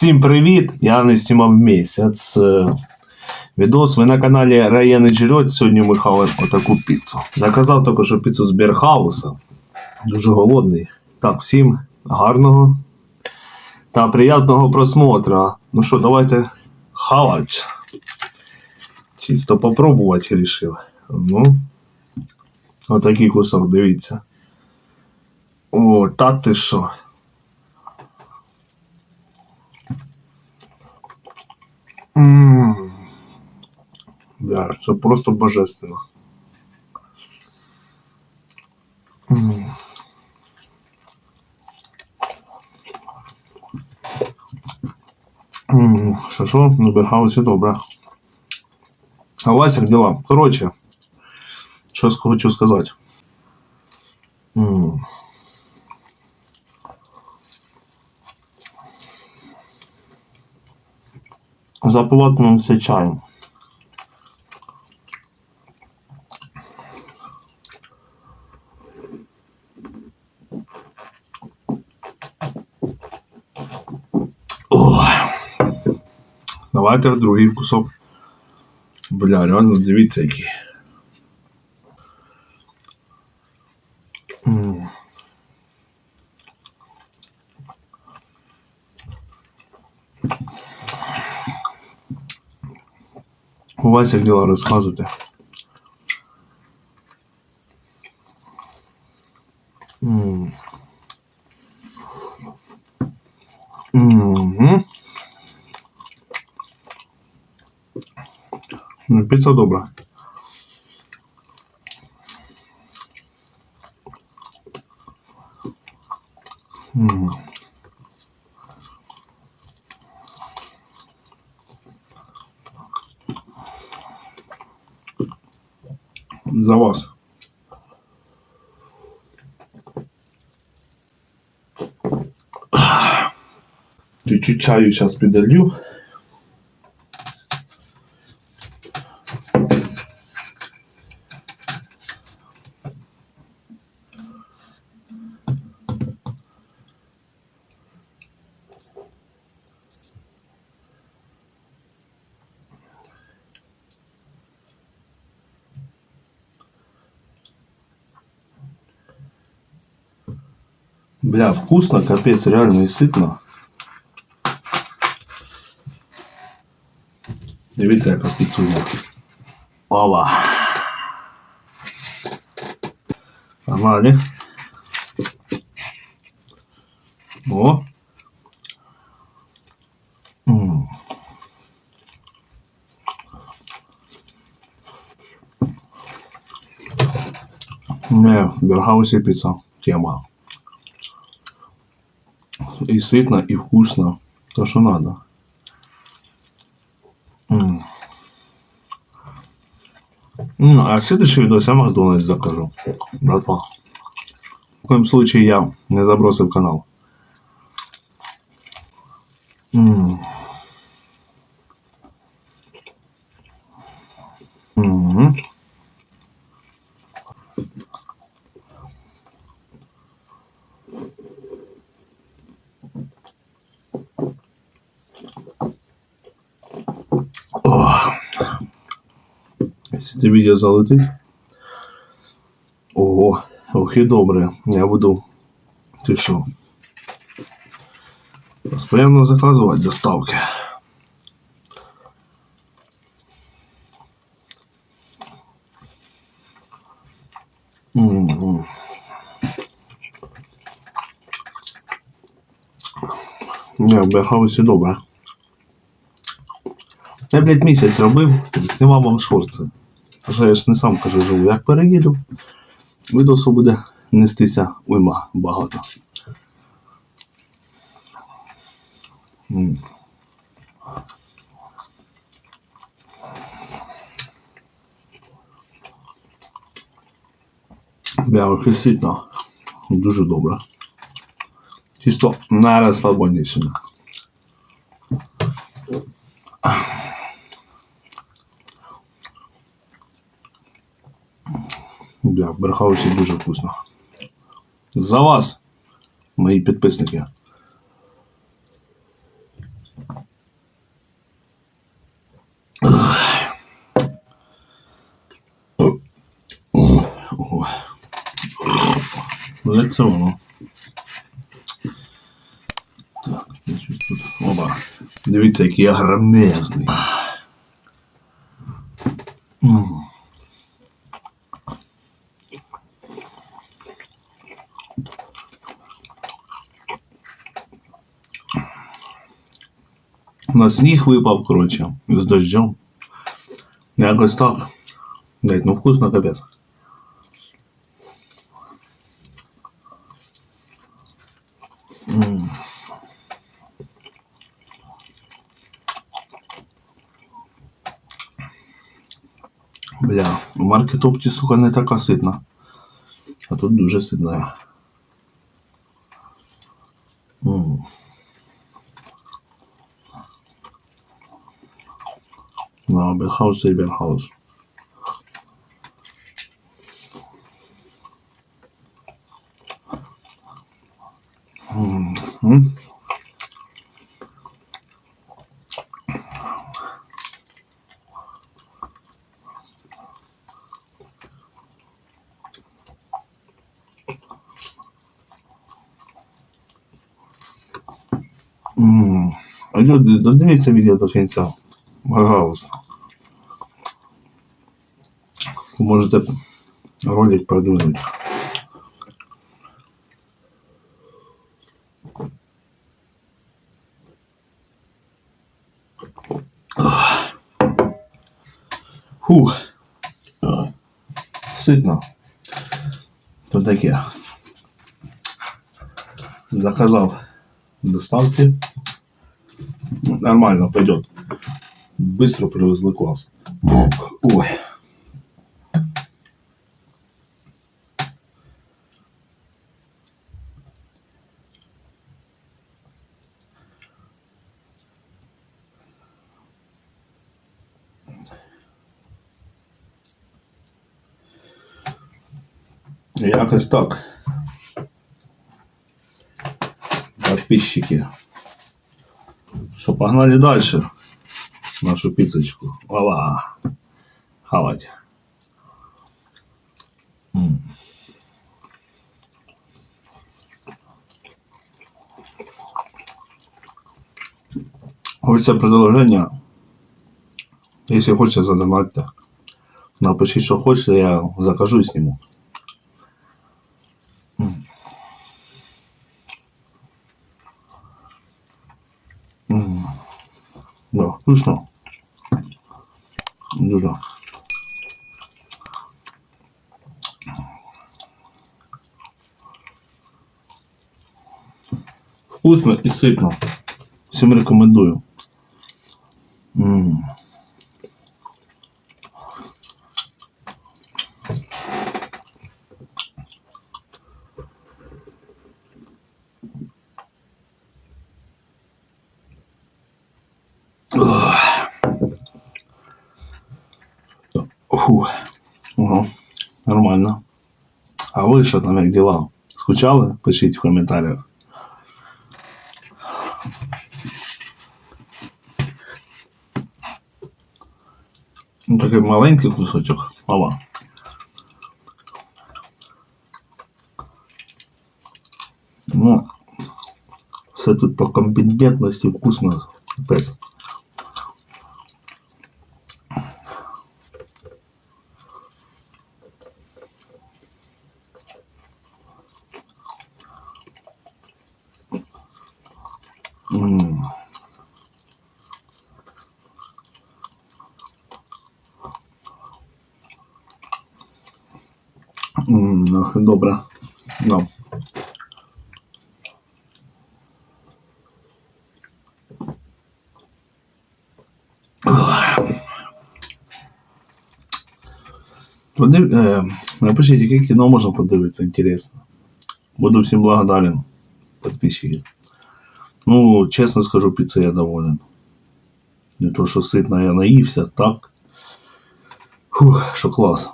Всім привіт! Я не знімав місяць. е, Відос. Ви на каналі Райони Жирьот. Сьогодні ми хаваємо отаку піцу. Заказав також піцу з Берхауса. Дуже голодний. Так, всім гарного та приємного просмотра. Ну що, давайте хавати. Чисто попробувати вирішив. Ну. Отакий кусок, дивіться. О, та ти що. Ммм. Бля, це просто божественно. М. М, Що що, на Бергаусі добре. А у вас як дела? Коротше, що хочу сказати. М. Запиватимемося чаєм. Давайте другий кусок. Бля, реально дивіться який. У вас як діла розказуйте. М. Мгм. Ну, Піца добра. М. За вас. Чуть-чуть чаю сейчас придолью. Бля, вкусно, капец, реально и сытно. Дивіться, яка піцуня. Ова. Нормально. О. М. Не, в Бергаусі піца. Тема. И сытно, и вкусно. То, что надо. М -м, а следующий видос я Макдональдс закажу. Братва. В коем случае я не забросив канал. М. Мгм. Ох. Якщо це відео залетить. Ого, ох і добре. Я буду. Ти що? Постоянно заказувати доставки. М-м. Ні, в Бергаусі добре. Я, блядь, місяць робив, знімав вам шорти. Вже я ж не сам кажу, живу. Як переїду, відосу буде нестися уйма багато. Ох, ситно. Дуже добре. Чисто на розслабоні сьогодні. Бля, в Берхаусі дуже вкусно. За вас, мої підписники. Лице воно. Так, щось тут. Оба. Дивіться, який я громезний. На сніг випав, коротше, з дождем. Якось так. Блять, ну вкусно капець. Бля, у маркетопті, сука, не така ситна. А тут дуже ситна. Бельхаус і Бельхаус. М. М. М. А люди, додивіться відео до кінця. Пожалуйста. Можете ролик продвинуть. Фух. Ой. Ситно. То таке. Заказав в доставці. Нормально пойдет. Быстро привезли класс. Ой. Якось так. Подписчики. Что, погнали дальше нашу пиццечку. Вала. Хавать. М. Хочется продолжение. Если хочется задонатьте. Напишіть, що хочете, я закажу і сниму. М. М. Да, вкусно. Дуже. Вкусно і ситно. Всім рекомендую. М. Фу. Ого. Нормально. А ви що там як діла? Скучали? Пишіть в коментарях. Ну, такий маленький кусочок. Ова. Ну, все тут по компетентності вкусно. Капець. Добре. Ох. Подив... Е, напишіть, яке кіно можна подивитися, інтересно. Буду всім благодарен, підписчики. Ну, чесно скажу, піца я доволен. Не то, що ситно я наївся, так. Фух, що клас.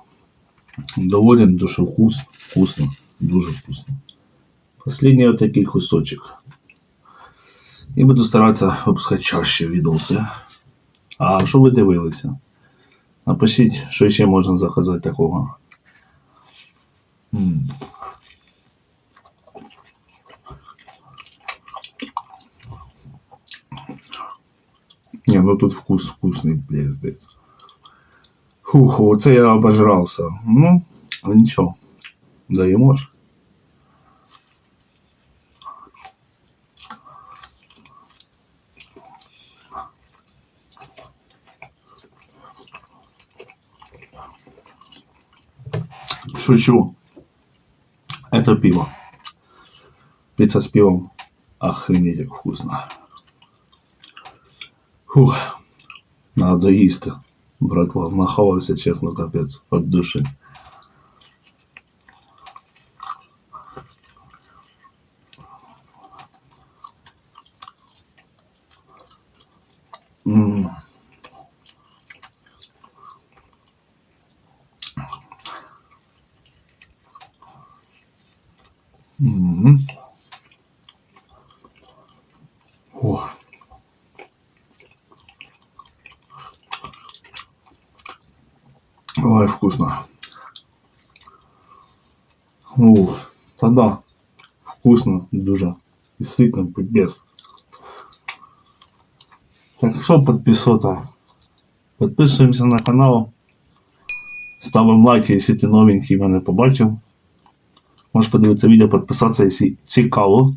Доволен душевкус. Вкусно. Дуже вкусно. Последний вот такий кусочек. І буду старатися випускати чаще відоси. А що ви дивилися? Напишіть, що ще можна заказати такого. М. Не, ну тут вкус вкусный, блядь, здесь. Фух, оце я обожрався. Ну, але нічого. Даємо ж. Шучу. Это пиво. Пицца с пивом. Охренеть, як вкусно. Фух. Надо їсти. Братва, нахавався, чесно, капець, від душі. М. М. О. Ой, вкусно. О, та да. Вкусно, дуже. І ситно, пипец. Так що, підписота? Підписуємося на канал. Ставимо лайки, якщо ти новенький мене побачив. Можеш подивитися відео, підписатися, якщо цікаво.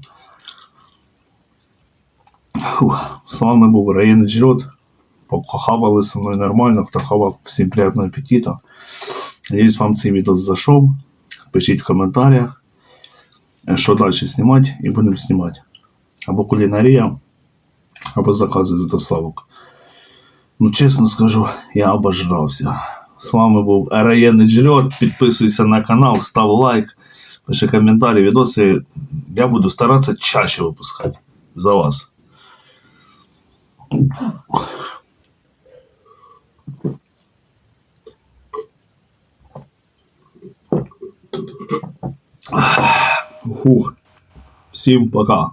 Фух. З вами був Раєн Джрот. Покохавали со мною нормально, хто хавав, всім приємного апетиту. Надіюсь, вам цей відео зайшов. Пишіть в коментарях, е, що далі знімати, і будемо знімати. Або кулінарія, або закази з доставок. Ну, чесно скажу, я обожрався. З вами був Раєн Джрот. Підписуйся на канал, став лайк, пиши коментарі, відоси. Я буду старатися чаще випускати за вас. Фух. Всім пока.